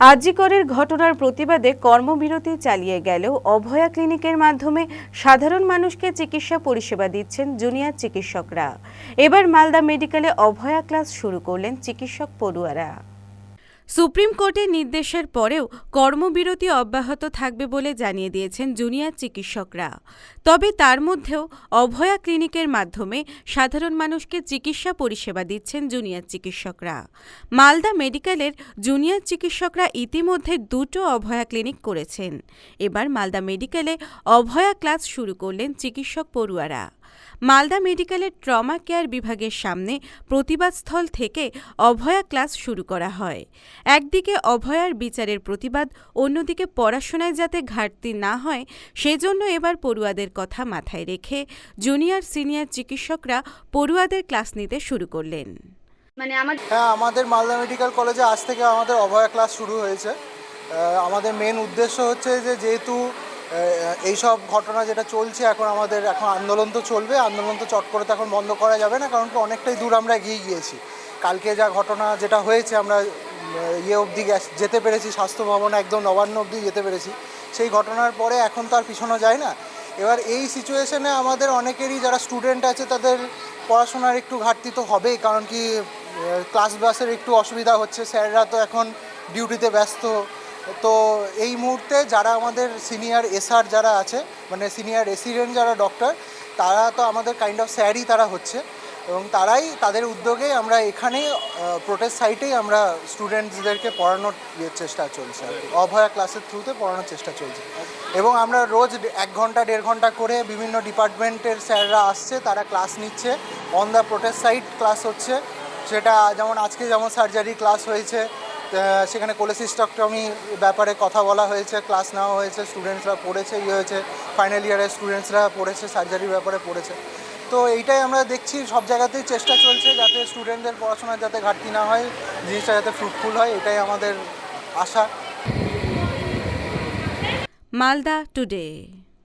আজিকরের ঘটনার প্রতিবাদে কর্মবিরতি চালিয়ে গেলেও অভয়া ক্লিনিকের মাধ্যমে সাধারণ মানুষকে চিকিৎসা পরিষেবা দিচ্ছেন জুনিয়র চিকিৎসকরা। এবার মালদা মেডিকেলে অভয়া ক্লাস শুরু করলেন চিকিৎসক পড়ুয়ারা। সুপ্রিম কোর্টের নির্দেশের পরেও কর্মবিরতি অব্যাহত থাকবে বলে জানিয়ে দিয়েছেন জুনিয়র চিকিৎসকরা। তবে তার মধ্যেও অভয়া ক্লিনিকের মাধ্যমে সাধারণ মানুষকে চিকিৎসা পরিষেবা দিচ্ছেন জুনিয়র চিকিৎসকরা। মালদা মেডিকেলের জুনিয়র চিকিৎসকরা ইতিমধ্যে দুটো অভয়া ক্লিনিক করেছেন। এবার মালদা মেডিকেলে অভয়া ক্লাস শুরু করলেন চিকিৎসক পড়ুয়ারা। মালদা মেডিকেলের ট্রমা কেয়ার বিভাগের সামনে প্রতিবাদস্থল থেকে অভয়া ক্লাস শুরু করা হয়। একদিকে অভয়ার বিচারের প্রতিবাদ অন্যদিকে পড়াশোনায় যাতে ঘাটতি না হয় সেজন্য এবার পড়ুয়াদের কথা মাথায় রেখে জুনিয়র সিনিয়র চিকিৎসকরা পড়ুয়াদের ক্লাস নিতে শুরু করলেন। মানে আমার হ্যাঁ আমাদের মালদা মেডিকেল কলেজে আজ থেকে আমাদের অভয়া ক্লাস শুরু হয়েছে। আমাদের মেন উদ্দেশ্য হচ্ছে যে যেহেতু আহ, এইসব ঘটনা যেটা চলছে এখন আমাদের এখন আন্দোলন তো চলবে আন্দোলন তো চট করে তো এখন বন্ধ করা যাবে না কারণ কি অনেকটাই দূর আমরা এগিয়ে গিয়েছি। কালকে যা ঘটনা যেটা হয়েছে আমরা ইয়ে অবধি যেতে পেরেছি স্বাস্থ্য ভবন একদম নবান্ন অবধি যেতে পেরেছি। সেই ঘটনার পরে এখন তো আর পিছনো যায় না। এবার এই সিচুয়েশনে আমাদের অনেকেরই যারা স্টুডেন্ট আছে তাদের পড়াশোনার একটু ঘাটতি তো হবেই কারণ কি ক্লাস বাসের একটু অসুবিধা হচ্ছে স্যাররা তো এখন ডিউটিতে ব্যস্ত। তো এই মুহূর্তে যারা আমাদের সিনিয়র এসআর যারা আছে মানে সিনিয়র রেসিডেন্ট যারা ডক্টর তারা তো আমাদের কাইন্ড অফ স্যারই তারা হচ্ছে। এবং তারাই তাদের উদ্যোগে আমরা এখানেই প্রোটেস্ট সাইটেই আমরা স্টুডেন্টসদেরকে পড়ানোর ইয়ে চেষ্টা চলছে অভয়া ক্লাসের থ্রুতে পড়ানোর চেষ্টা চলছে। এবং আমরা রোজ এক ঘণ্টা, দেড় ঘণ্টা করে বিভিন্ন ডিপার্টমেন্টের স্যাররা আসছে, তারা ক্লাস নিচ্ছে। On the protest site class হচ্ছে। সেটা যেমন আজকে যেমন সার্জারি ক্লাস হয়েছে সেখানে কোলেসিস্টকটমি ব্যাপারে কথা বলা হয়েছে, ক্লাস নেওয়া হয়েছে স্টুডেন্টসরা পড়েছে ইয়ে হয়েছে ফাইনাল ইয়ারের স্টুডেন্টসরা পড়েছে সার্জারির ব্যাপারে পড়েছে। তো এইটাই আমরা দেখছি, সব জায়গাতেই চেষ্টা চলছে যাতে স্টুডেন্টদের পড়াশোনার যাতে ঘাটতি না হয়, জিনিসটা যাতে ফ্রুটফুল হয়, এটাই আমাদের আশা। মালদা টুডে